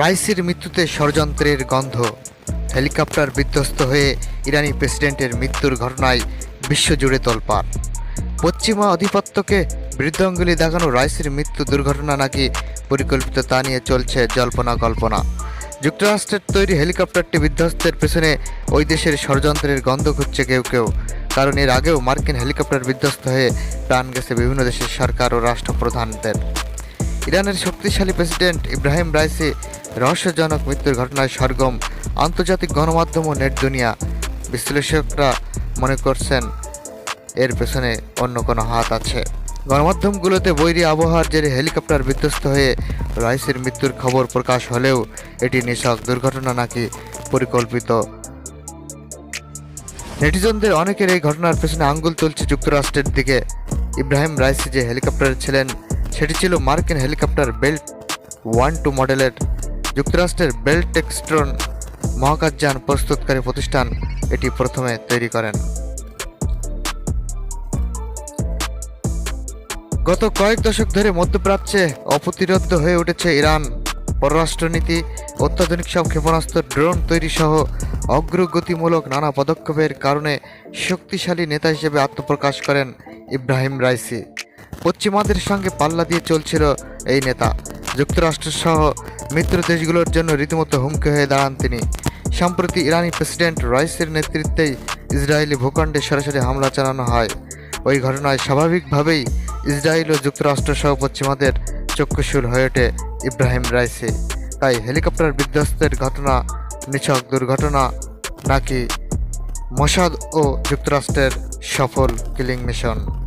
রাইসির মৃত্যুতে ষড়যন্ত্রের গন্ধ। হেলিকপ্টার বিধ্বস্ত হয়ে ইরানি প্রেসিডেন্টের মৃত্যুর ঘটনায় বিশ্বজুড়ে তোলপাড় পশ্চিমা আধিপত্যকে বৃদ্ধাঙ্গুলি দেখানো রাইসির মৃত্যু দুর্ঘটনা নাকি পরিকল্পিত তা নিয়ে চলছে জল্পনা কল্পনা। যুক্তরাষ্ট্রের তৈরি হেলিকপ্টারটি বিধ্বস্তের পেছনে ওই দেশের ষড়যন্ত্রের গন্ধ খুঁজছে কেউ কেউ, কারণ এর আগেও মার্কিন হেলিকপ্টার বিধ্বস্ত হয়ে প্রাণ গেছে বিভিন্ন দেশের সরকার ও রাষ্ট্রপ্রধানদের। ইরানের শক্তিশালী প্রেসিডেন্ট ইব্রাহিম রাইসি রহস্যজনক মৃত্যুর ঘটনায় সরগম আন্তর্জাতিক গণমাধ্যম ও নেট দুনিয়া বিশ্লেষকরা মনে করছেন এর পেছনে অন্য কোনো হাত আছে। গণমাধ্যমগুলোতে বৈরী আবহাওয়ার জেরে হেলিকপ্টার বিধ্বস্ত হয়ে রাইসের মৃত্যুর খবর প্রকাশ হলেও এটি নিছক দুর্ঘটনা নাকি পরিকল্পিত। নেটিজনদের অনেকের এই ঘটনার পেছনে আঙ্গুল তুলছে যুক্তরাষ্ট্রের দিকে। ইব্রাহিম রাইসি যে হেলিকপ্টারে ছিলেন, সেটি ছিল মার্কিন হেলিকপ্টার বেল্ট ওয়ান টু মডেলের যুক্তরাষ্ট্রের বেল্ট টেক্সট্রন মহাকাশযান প্রস্তুতকারী প্রতিষ্ঠান এটি প্রথমে তৈরি করেন। গত কয়েক দশক ধরে মধ্যপ্রাচ্যে অপ্রতিরোধ হয়ে উঠেছে ইরান। পররাষ্ট্রনীতি, অত্যাধুনিক সব ক্ষেপণাস্ত্র, ড্রোন তৈরি সহ অগ্রগতিমূলক নানা পদক্ষেপের কারণে শক্তিশালী নেতা হিসেবে আত্মপ্রকাশ করেন ইব্রাহিম রাইসি। পশ্চিমাদের সঙ্গে পাল্লা দিয়ে চলছিল এই নেতা। যুক্তরাষ্ট্রসহ মিত্র দেশগুলোর জন্য রীতিমতো হুমকি হয়ে দাঁড়ান তিনি। সম্প্রতি ইরানি প্রেসিডেন্ট রাইসের নেতৃত্বেই ইসরায়েলি ভূখণ্ডে সরাসরি হামলা চালানো হয়। ওই ঘটনায় স্বাভাবিকভাবেই ইসরায়েল ও যুক্তরাষ্ট্র সহ পশ্চিমাদের চক্ষুশূল হয়ে ওঠে ইব্রাহিম রাইসি। তাই হেলিকপ্টার বিধ্বস্তের ঘটনা, নিছক দুর্ঘটনা নাকি মোসাদ ও যুক্তরাষ্ট্রের সফল কিলিং মিশন।